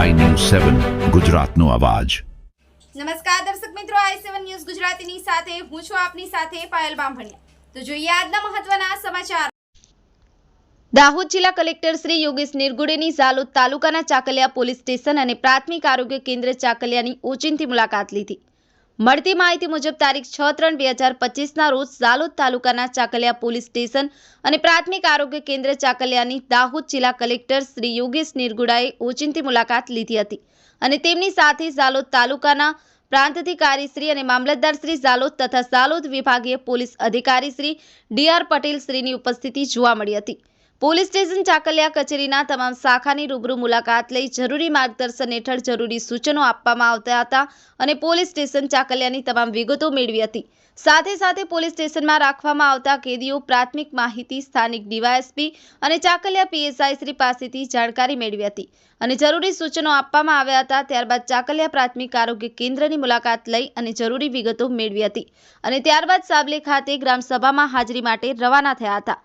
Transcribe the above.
સેવન, ગુજરાતનો અવાજ. નમસ્કાર દર્શક મિત્રો, આઈ સેવન ન્યૂઝ ગુજરાતીની સાથે હું છું આપની સાથે પાયલ બામભણિયા. તો જોઈએ આજના મહત્વના સમાચાર. દાહોદ જિલ્લા કલેક્ટર શ્રી યોગેશ નિર્ગુડેની ઝાલોદ તાલુકાના ચાકલિયા પોલીસ સ્ટેશન અને પ્રાથમિક આરોગ્ય કેન્દ્ર ચાકલિયાની ઓચિંતી મુલાકાત લીધી. મળતી માહિતી મુજબ તારીખ છ ત્રણ બે હજાર પચીસના રોજ ઝાલોદ તાલુકાના ચાકલિયા પોલીસ સ્ટેશન અને પ્રાથમિક આરોગ્ય કેન્દ્ર ચાકલિયાની દાહોદ જિલ્લા કલેક્ટર શ્રી યોગેશ નિર્ગુડાએ ઓચિંતી મુલાકાત લીધી હતી અને તેમની સાથે ઝાલોદ તાલુકાના પ્રાંત અધિકારીશ્રી અને મામલતદાર શ્રી ઝાલોદ તથા ઝાલોદ વિભાગીય પોલીસ અધિકારી શ્રી ડીઆર પટેલ શ્રીની ઉપસ્થિતિ જોવા મળી હતી. પોલીસ સ્ટેશન ચાકલિયા કચેરીના તમામ શાખાની રૂબરૂ મુલાકાત લઈ જરૂરી માર્ગદર્શન હેઠળ જરૂરી સૂચનો આપવામાં આવતા હતા અને પોલીસ સ્ટેશન ચાકલિયાની તમામ વિગતો મેળવી હતી. સાથે સાથે પોલીસ સ્ટેશનમાં રાખવામાં આવતા કેદીઓ પ્રાથમિક માહિતી, સ્થાનિક ડીવાયએસપી અને ચાકલિયા પીએસઆઈ શ્રી પાસેથી જાણકારી મેળવી હતી અને જરૂરી સૂચનો આપવામાં આવ્યા હતા. ત્યારબાદ ચાકલિયા પ્રાથમિક આરોગ્ય કેન્દ્રની મુલાકાત લઈ અને જરૂરી વિગતો મેળવી હતી અને ત્યારબાદ સાબલે ખાતે ગ્રામસભામાં હાજરી માટે રવાના થયા હતા.